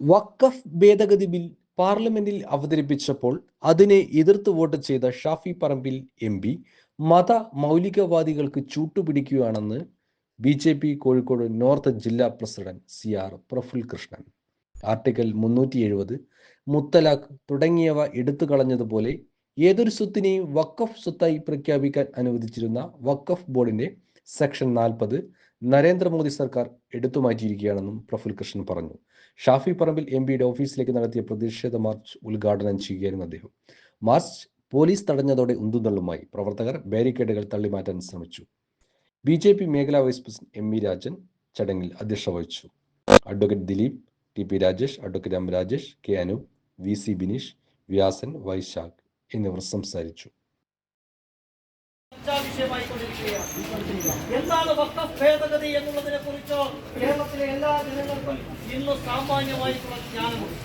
വഖഫ് ഭേദഗതി ബിൽ പാർലമെന്റിൽ അവതരിപ്പിച്ചപ്പോൾ അതിനെ എതിർത്ത് വോട്ട് ചെയ്ത ഷാഫി പറമ്പിൽ എം പി മത മൗലികവാദികൾക്ക് ചൂട്ടുപിടിക്കുകയാണെന്ന് B J P Kozhikode north ജില്ലാ president C R Praful Krishnan article മുന്നൂറ്റി എഴുപത് മുത്തലാഖ് തുടങ്ങിയവ എടുത്തു കളഞ്ഞതുപോലെ ഏതൊരു സ്വത്തിനെയും വഖഫ് സ്വത്തായി പ്രഖ്യാപിക്കാൻ അനുവദിച്ചിരുന്ന വഖഫ് ബോർഡിന്റെ സെക്ഷൻ നാൽപ്പത് നരേന്ദ്രമോദി സർക്കാർ എടുത്തു മാറ്റിയിരിക്കുകയാണെന്നും പ്രഫുൽ കൃഷ്ണൻ പറഞ്ഞു. ഷാഫി പറമ്പിൽ എം പിയുടെ ഓഫീസിലേക്ക് നടത്തിയ പ്രതിഷേധ മാർച്ച് ഉദ്ഘാടനം ചെയ്യുകയായിരുന്നു അദ്ദേഹം. മാർച്ച് പോലീസ് തടഞ്ഞതോടെ ഉന്തുതള്ളുമായി പ്രവർത്തകർ ബാരിക്കേഡുകൾ തള്ളിമാറ്റാൻ ശ്രമിച്ചു. ബി ജെ പി മേഖലാ vice president M V Rajan ചടങ്ങിൽ അധ്യക്ഷത വഹിച്ചു. Advocate Dileep T P Rajesh advocate M Rajesh K Anoop V C Bineesh Vyasan Vaishakh എന്നിവർ സംസാരിച്ചു. ചർച്ചാ വിഷയമായിക്കൊണ്ടിരിക്കുകയാണ് എന്താണ് വഖഫ് ഭേദഗതി എന്നുള്ളതിനെ കുറിച്ചോ കേരളത്തിലെ എല്ലാ ജനങ്ങൾക്കും ഇന്ന് സാമാന്യമായിട്ടുള്ള ജ്ഞാനമുണ്ട്.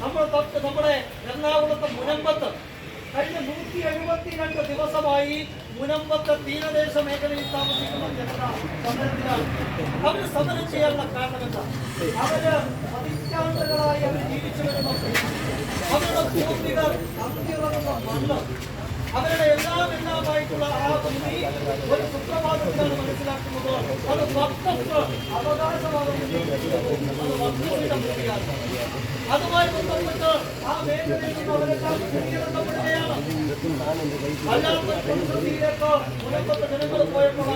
നമ്മൾ തൊട്ട് നമ്മുടെ എറണാകുളത്തെ മുനമ്പത്ത് കഴിഞ്ഞ നൂറ്റി എഴുപത്തിരണ്ട് ദിവസമായി മുനമ്പത്തെ തീരദേശ മേഖലയിൽ താമസിക്കുന്ന ജനത അവർ സമരം ചെയ്യാനുള്ള കാരണം എന്താ? അവർ പതിറ്റാണ്ടുകളായി അവർ ജീവിച്ചു വരുന്ന അവരുടെ പൂർവികർ അന്തിറങ്ങുന്ന മണ്ണ് എല്ലാമായിട്ടുള്ള ആ ഭൂമി ഒരു സുപ്രഭാതത്തിലാണ് മനസ്സിലാക്കുന്നത് അത് വക്തത്വ ഭൂമിയാണ് അതുമായി ബന്ധപ്പെട്ട് ആ മേഖലയിൽ നിന്ന് അവരെല്ലാം കുടിയിറക്കപ്പെടുകയാണ് അല്ലാത്ത ജനങ്ങൾ പോയപ്പോൾ